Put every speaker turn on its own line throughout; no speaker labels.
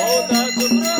Outra surpresa.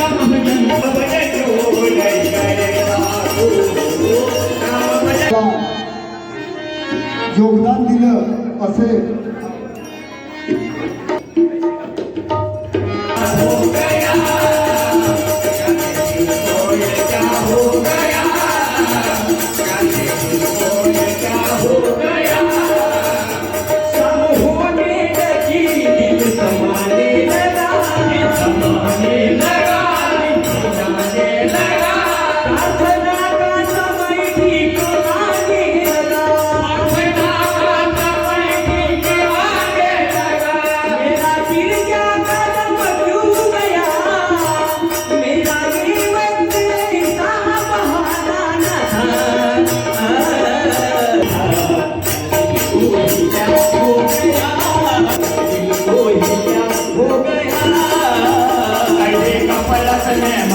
योगदान दिलं असे Bethlehem.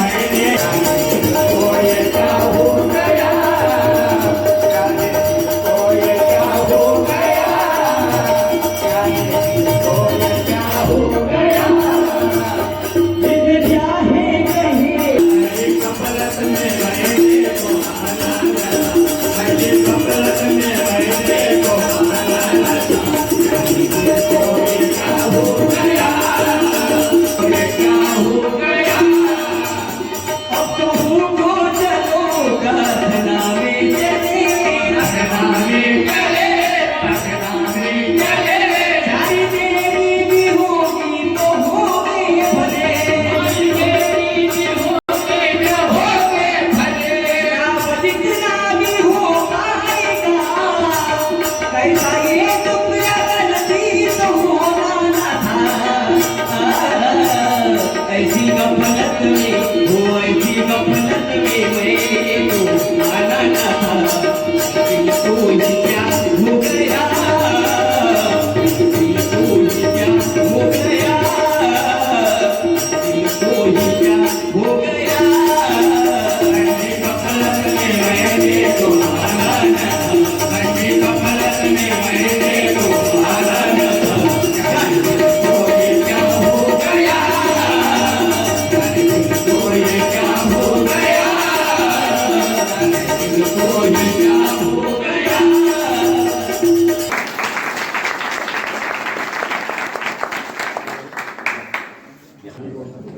amigos.